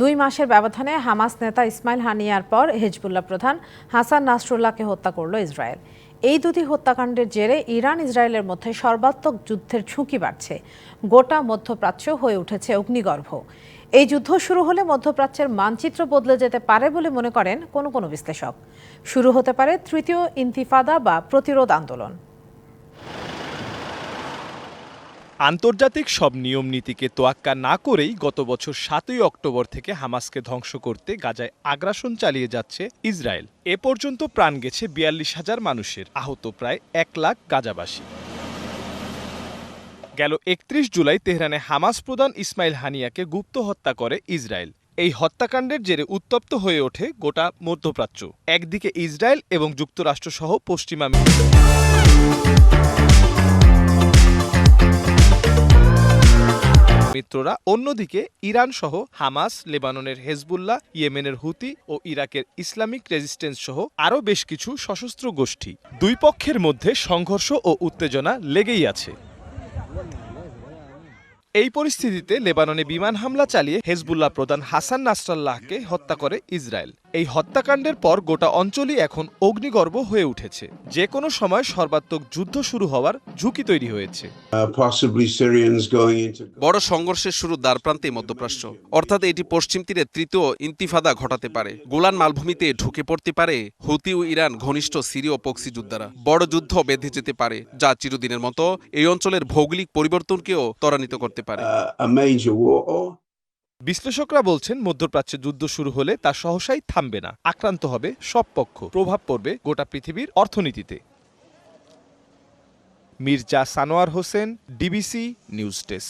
দুই মাসের ব্যবধানে হামাস নেতা ইসমাইল হানিয়ার পর হেজবুল্লাহ প্রধান হাসান নাসরুল্লাহকে হত্যা করল ইসরায়েল। এই দুটি হত্যাকাণ্ডের জেরে ইরান ইসরায়েলের মধ্যে সর্বাত্মক যুদ্ধের ঝুঁকি বাড়ছে। গোটা মধ্যপ্রাচ্য হয়ে উঠেছে অগ্নিগর্ভ। এই যুদ্ধ শুরু হলে মধ্যপ্রাচ্যের মানচিত্র বদলে যেতে পারে বলে মনে করেন কোনো কোনো বিশ্লেষক। শুরু হতে পারে তৃতীয় ইন্তিফাদা বা প্রতিরোধ আন্দোলন। আন্তর্জাতিক সব নিয়ম নীতিকে তোয়াক্কা না করেই গত বছর সাতই অক্টোবর থেকে হামাসকে ধ্বংস করতে গাজায় আগ্রাসন চালিয়ে যাচ্ছে ইসরায়েল। এ পর্যন্ত প্রাণ গেছে বিয়াল্লিশ হাজার মানুষের, আহত প্রায় এক লাখ গাজাবাসী। গেল একত্রিশ জুলাই তেহরানে হামাস প্রধান ইসমাইল হানিয়াকে গুপ্ত হত্যা করে ইসরায়েল। এই হত্যাকাণ্ডের জেরে উত্তপ্ত হয়ে ওঠে গোটা মধ্যপ্রাচ্য। একদিকে ইসরায়েল এবং যুক্তরাষ্ট্রসহ পশ্চিমা মিত্ররা অন্যদিকে ইরান সহ হামাস, লেবাননের হেজবুল্লাহ, ইয়েমেনের হুতি ও ইরাকের ইসলামিক রেজিস্ট্যান্স সহ আরও বেশ কিছু সশস্ত্র গোষ্ঠী। দুই পক্ষের মধ্যে সংঘর্ষ ও উত্তেজনা লেগেই আছে। এই পরিস্থিতিতে লেবাননে বিমান হামলা চালিয়ে হেজবুল্লাহ প্রধান হাসান নাসরাল্লাহকে হত্যা করে ইসরায়েল। এই হত্যাকাণ্ডের পর গোটা অঞ্চলই এখন অগ্নিগর্ভ হয়ে উঠেছে। যে কোনো সময় সর্বাত্মক যুদ্ধ শুরু হওয়ার ঝুঁকি তৈরি হয়েছে। Uh, বড় সংঘর্ষের শুরু দ্বারপ্রান্তে মধ্যপ্রাচ্য। অর্থাৎ এটি পশ্চিম তীরে তৃতীয় ইন্তিফাদা ঘটাতে পারে। গোলান মালভূমিতে ঢুকে পড়তে পারে হুতি ও ইরান ঘনিষ্ঠ সিরীয় পক্সি যোদ্ধারা। বড় যুদ্ধ বেঁধে যেতে পারে যা চিরদিনের মতো এই অঞ্চলের ভৌগোলিক পরিবর্তনকেও ত্বরান্বিত করতে পারে। বিশ্লেষকরা বলছেন, মধ্যপ্রাচ্যে যুদ্ধ শুরু হলে তা সহসাই থামবে না। আক্রান্ত হবে সব পক্ষ। প্রভাব পড়বে গোটা পৃথিবীর অর্থনীতিতে। Mirza Sanowar Hossain, DBC news desk.